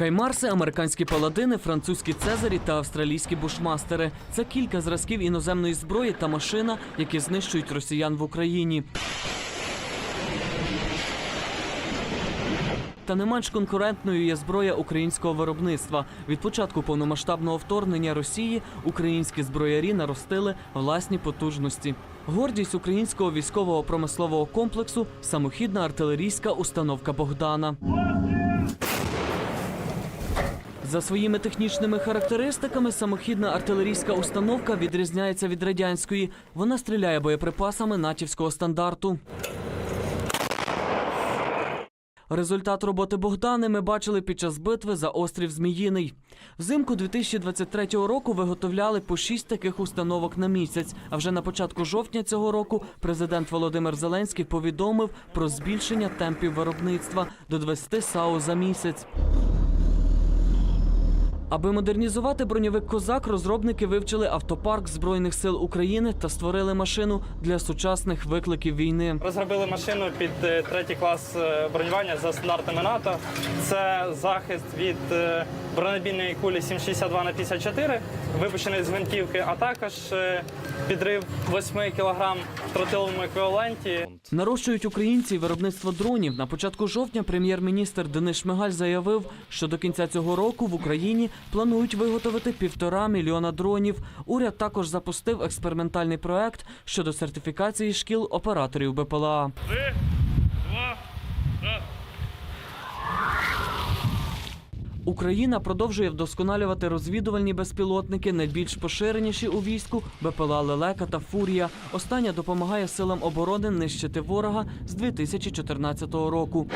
Каймарси, американські паладини, французькі цезарі та австралійські бушмастери це кілька зразків іноземної зброї та машина, які знищують росіян в Україні. Та не менш конкурентною є зброя українського виробництва. Від початку повномасштабного вторгнення Росії українські зброярі наростили власні потужності. Гордість українського військового промислового комплексу самохідна артилерійська установка Богдана. За своїми технічними характеристиками самохідна артилерійська установка відрізняється від радянської. Вона стріляє боєприпасами натівського стандарту. Результат роботи Богдани ми бачили під час битви за острів Зміїний. Взимку 2023 року виготовляли по шість таких установок на місяць. А вже на початку жовтня цього року президент Володимир Зеленський повідомив про збільшення темпів виробництва до 20 САУ за місяць. Аби модернізувати броньовик Козак, розробники вивчили автопарк Збройних сил України та створили машину для сучасних викликів війни. Розробили машину під е, третій клас е, бронювання за стандартами НАТО. Це захист від е, бронебійної кулі 762 на 54, випущений з гвинтівки, а також підрив 8 кг в тротиловому еквіваленті. Нарощують українці виробництво дронів. На початку жовтня прем'єр-міністр Денис Шмигаль заявив, що до кінця цього року в Україні планують виготовити півтора мільйона дронів. Уряд також запустив експериментальний проект щодо сертифікації шкіл операторів БПЛА. Україна продовжує вдосконалювати розвідувальні безпілотники, найбільш поширеніші у війську БПЛА Лелека та Фурія. Остання допомагає силам оборони нищити ворога з 2014 року.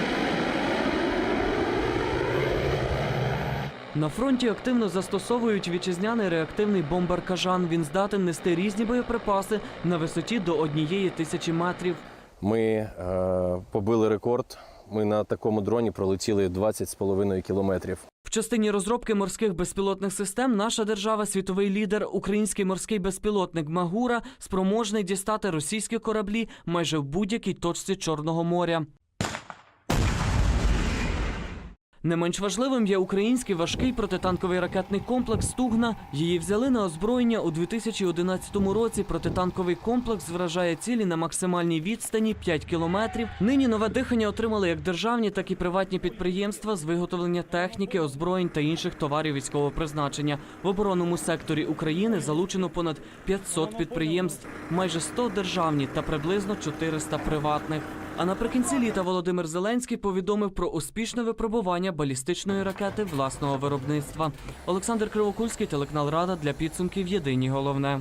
На фронті активно застосовують вітчизняний реактивний бомбар «Кажан». Він здатен нести різні боєприпаси на висоті до однієї тисячі метрів. Ми е, побили рекорд. Ми на такому дроні пролетіли 20,5 кілометрів. В частині розробки морських безпілотних систем наша держава світовий лідер. Український морський безпілотник Магура спроможний дістати російські кораблі майже в будь-якій точці Чорного моря. Не менш важливим є український важкий протитанковий ракетний комплекс Стугна. Її взяли на озброєння у 2011 році. Протитанковий комплекс вражає цілі на максимальній відстані 5 кілометрів. Нині нове дихання отримали як державні, так і приватні підприємства з виготовлення техніки, озброєнь та інших товарів військового призначення. В оборонному секторі України залучено понад 500 підприємств, майже 100 державні та приблизно 400 приватних. А наприкінці літа Володимир Зеленський повідомив про успішне випробування балістичної ракети власного виробництва. Олександр Кривокульський, телеканал Рада для підсумків. Єдині головне.